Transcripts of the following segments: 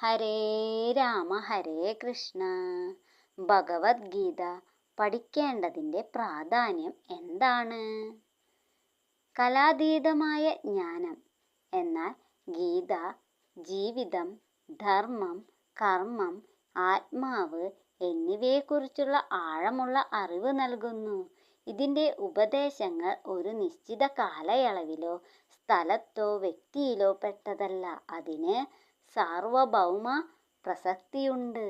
ഹരേ രാമ ഹരേ കൃഷ്ണ. ഭഗവത്ഗീത പഠിക്കേണ്ടതിന്റെ പ്രാധാന്യം എന്താണ്? കലാതീതമായ ജ്ഞാനം എന്നാൽ ഗീത ജീവിതം ധർമ്മം കർമ്മം ആത്മാവ് എന്നിവയെക്കുറിച്ചുള്ള ആഴമുള്ള അറിവ് നൽകുന്നു. ഇതിന്റെ ഉപദേശങ്ങൾ ഒരു നിശ്ചിത കാലയളവിലോ സ്ഥലത്തോ വ്യക്തിയിലോ പെട്ടതല്ല. അതിന് സാർവഭൗമ പ്രസക്തിയുണ്ട്.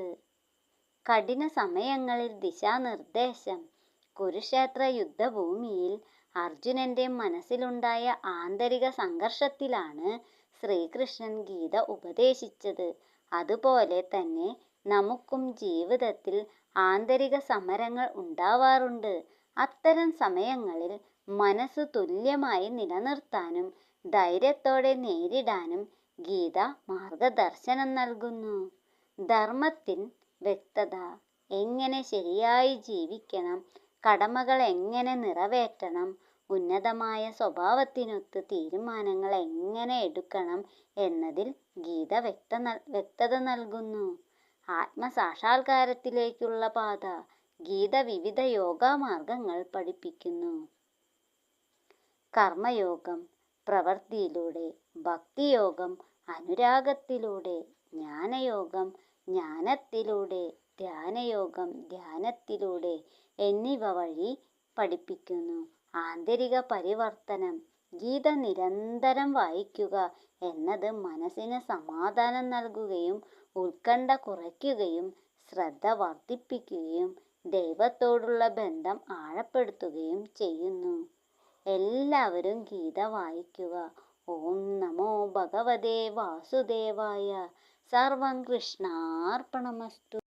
കഠിന സമയങ്ങളിൽ ദിശാനിർദ്ദേശം. കുരുക്ഷേത്ര യുദ്ധഭൂമിയിൽ അർജുനന്റെ മനസ്സിലുണ്ടായ ആന്തരിക സംഘർഷത്തിലാണ് ശ്രീകൃഷ്ണൻ ഗീത ഉപദേശിച്ചത്. അതുപോലെ തന്നെ നമുക്കും ജീവിതത്തിൽ ആന്തരിക സമരങ്ങൾ ഉണ്ടാവാറുണ്ട്. അത്തരം സമയങ്ങളിൽ മനസ്സ് തുല്യമായി നിലനിർത്താനും ധൈര്യത്തോടെ നേരിടാനും ഗീത മാർഗദർശനം നൽകുന്നു. ധർമ്മത്തിൻ വ്യക്തത. എങ്ങനെ ശരിയായി ജീവിക്കണം? കടമകൾ എങ്ങനെ നിറവേറ്റണം? ഉന്നതമായ സ്വഭാവത്തിനൊത്ത് തീരുമാനങ്ങൾ എങ്ങനെ എടുക്കണം? എന്നതിൽ ഗീത വ്യക്ത വ്യക്തത നൽകുന്നു. ആത്മസാക്ഷാത്കാരത്തിലേക്കുള്ള പാത. ഗീത വിവിധ യോഗാമാർഗങ്ങൾ പഠിപ്പിക്കുന്നു. കർമ്മയോഗം. പ്രവൃത്തിയിലൂടെ ഭക്തിയോഗം അനുരാഗത്തിലൂടെ ജ്ഞാനയോഗം ജ്ഞാനത്തിലൂടെ ധ്യാനയോഗം ധ്യാനത്തിലൂടെ എന്നിവ വഴി പഠിപ്പിക്കുന്നു. ആന്തരിക പരിവർത്തനം ഗീത നിരന്തരം വായിക്കുക എന്നത് മനസ്സിന് സമാധാനം നൽകുകയും ഉത്കണ്ഠ കുറയ്ക്കുകയും ശ്രദ്ധ വർദ്ധിപ്പിക്കുകയും ദൈവത്തോടുള്ള ബന്ധം ആഴപ്പെടുത്തുകയും ചെയ്യുന്നു. എല്ലാവരും ഗീത വായിക്കുക. ഓം നമോ ഭഗവതേ വാസുദേവായ. സർവം കൃഷ്ണാർപ്പണമസ്തു.